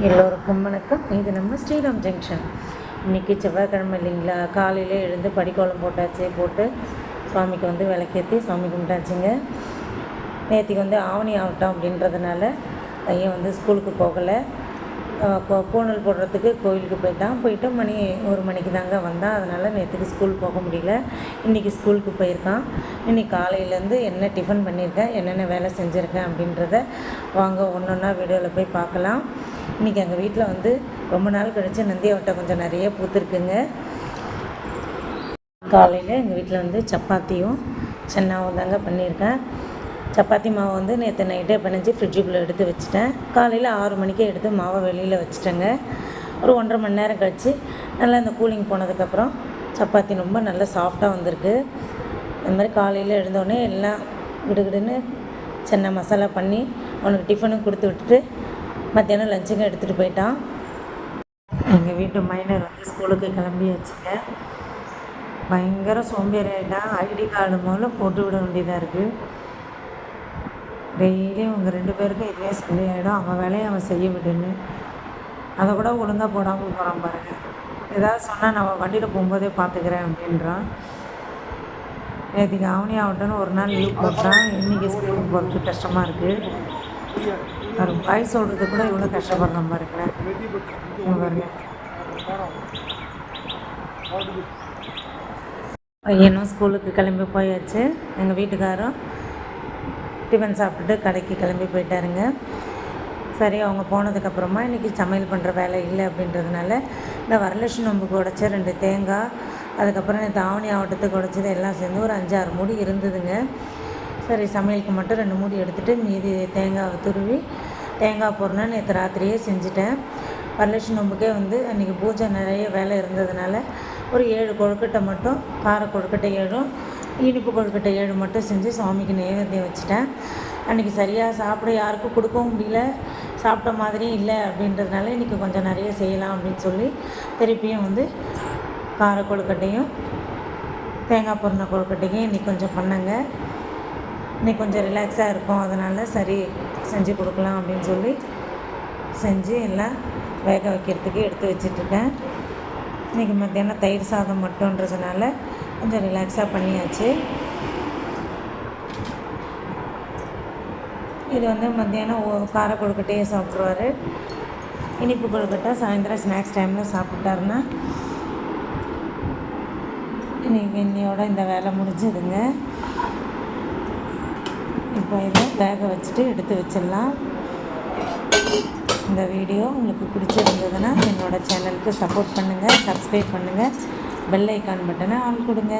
எல்லோருக்கும் வணக்கம். இது நம்ம ஸ்ரீராம் ஜங்ஷன். இன்றைக்கி செவ்வாய்க்கிழமை இல்லைங்களா? காலையில் எழுந்து படிக்கோலம் போட்டாச்சு போட்டு சுவாமிக்கு வந்து விளக்கேற்றி சாமி கும்பிட்டாச்சுங்க. நேற்றுக்கு வந்து ஆவணி ஆகட்டும் அப்படின்றதுனால பையன் வந்து ஸ்கூலுக்கு போகலை. அஹ் பூணல் போடுறதுக்கு கோயிலுக்கு போயிட்டான். போயிட்டு மணி ஒரு மணிக்கு தாங்க வந்தான். அதனால் நேற்றுக்கு ஸ்கூல் போக முடியல. இன்றைக்கி ஸ்கூலுக்கு போயிருக்கான். இன்னைக்கு காலையிலேருந்து என்ன டிஃபன் பண்ணியிருக்கேன் என்னென்ன வேலை செஞ்சுருக்கேன் அப்படின்றத வாங்க ஒன்று ஒன்றா வீடியோவில் போய் பார்க்கலாம். இன்றைக்கி எங்கள் வீட்டில் வந்து ரொம்ப நாள் கழித்து நந்தியாவட்டை கொஞ்சம் நிறைய பூத்துருக்குங்க. காலையில் எங்கள் வீட்டில் வந்து சப்பாத்தியும் சென்னாவும் தாங்க பண்ணியிருக்கேன். சப்பாத்தி மாவு வந்து நேற்று நைட்டே பிணைஞ்சு ஃப்ரிட்ஜுக்குள்ளே எடுத்து வச்சுட்டேன். காலையில் ஆறு மணிக்கே எடுத்து மாவை வெளியில் வச்சுட்டேங்க. ஒரு ஒன்றரை மணி நேரம் கழித்து நல்லா இந்த கூலிங் போனதுக்கப்புறம் சப்பாத்தி ரொம்ப நல்லா சாஃப்டாக வந்திருக்கு. அந்த மாதிரி காலையில் எழுந்தோடனே எல்லாம் கிடுகிடுன்னு சென்னை மசாலா பண்ணி அவனுக்கு டிஃபனும் கொடுத்து விட்டுட்டு மத்தியானம் லஞ்சுங்க எடுத்துகிட்டு போயிட்டான். எங்கள் வீட்டு மைனர் வந்து ஸ்கூலுக்கு கிளம்பியாச்சுங்க பயங்கர சோம்பேறி ஆகிட்டான் ஐடி கார்டு முதல்ல போட்டு விட வேண்டியதாக இருக்குது டெய்லியும் உங்கள் ரெண்டு பேருக்கும் இதுவே சண்டை ஆகிடும் அவன் வேலையை அவன் செய்ய விடுன்னு அதை கூட ஒழுங்காக போடாமல் போகிறான் பாருங்கள் ஏதாவது சொன்னால் நான் வண்டியில் போகும்போதே பார்த்துக்கிறேன் அப்படின்றான். நேற்றுக்கு அவனி ஆகட்டும்னு ஒரு நாள் லீவ் போட்டான். இன்றைக்கி ஸ்கூலுக்கு போகிறதுக்கு கஷ்டமாக இருக்குது அவர் பாய் சொல்கிறது கூட இவ்வளோ கஷ்டப்படுற பாருங்க இங்க பாருங்க. பையனும் ஸ்கூலுக்கு கிளம்பி போயாச்சு. எங்கள் வீட்டுக்காரும் டிஃபன் சாப்பிட்டுட்டு கடைக்கு கிளம்பி போயிட்டாருங்க. சரி அவங்க போனதுக்கப்புறமா இன்றைக்கி சமையல் பண்ணுற வேலை இல்லை அப்படின்றதுனால இந்த வரலட்சுமி நோம்புக்கு உடைச்ச ரெண்டு தேங்காய் அதுக்கப்புறம் இந்த தாவணி ஆவட்டத்துக்கு உடைச்சது எல்லாம் சேர்ந்து ஒரு அஞ்சாறு மூடி இருந்ததுங்க. சரி சமையலுக்கு மட்டும் ரெண்டு மூடி எடுத்துகிட்டு மீதி தேங்காவை துருவி தேங்காய் பொருணை நேற்று ராத்திரியே செஞ்சுட்டேன். வரலட்சுமி நோம்புக்கே வந்து அன்றைக்கி பூஜை நிறைய வேலை இருந்ததுனால ஒரு ஏழு கொழுக்கட்டை மட்டும் கார கொழுக்கட்டை ஏழும் இனிப்பு கொழுக்கட்டை ஏழு மட்டும் செஞ்சு சுவாமிக்கு நைவேத்தியம் வச்சுட்டேன். அன்றைக்கி சரியாக சாப்பிட யாருக்கும் கொடுக்கவும் முடியல. சாப்பிட்ட மாதிரியும் இல்லை அப்படின்றதுனால இன்றைக்கி கொஞ்சம் நிறைய செய்யலாம் அப்படின்னு சொல்லி திருப்பியும் வந்து கார கொழுக்கட்டையும் தேங்காய் பொருணை கொழுக்கட்டையும் இன்றைக்கி கொஞ்சம் பண்ணேங்க. இன்னைக்கு கொஞ்சம் ரிலாக்ஸாக இருக்கும். அதனால் சரி செஞ்சு கொடுக்கலாம் அப்படின்னு சொல்லி செஞ்சு எல்லாம் வேக வைக்கிறதுக்கு எடுத்து வச்சிட்ருக்கேன். இன்றைக்கி மத்தியானம் தயிர் சாதம் மட்டுன்றதுனால கொஞ்சம் ரிலாக்ஸாக பண்ணியாச்சு. இது வந்து மத்தியானம் ஓ கார கொழுக்கட்டையே சாப்பிட்ருவாரு. இனிப்பு கொழுக்கட்டை சாயந்தரம் ஸ்நாக்ஸ் டைமில் சாப்பிட்டாருன்னா இன்றைக்கி இன்னையோட இந்த வேலை முடிஞ்சதுங்க. இப்போ இதை வேக வச்சுட்டு எடுத்து வச்சிடலாம். இந்த வீடியோ உங்களுக்கு பிடிச்சிருந்ததுன்னா என்னோடய சேனலுக்கு சப்போர்ட் பண்ணுங்கள் சப்ஸ்கிரைப் பண்ணுங்கள் பெல் ஐக்கான் பட்டனை ஆன் கொடுங்க.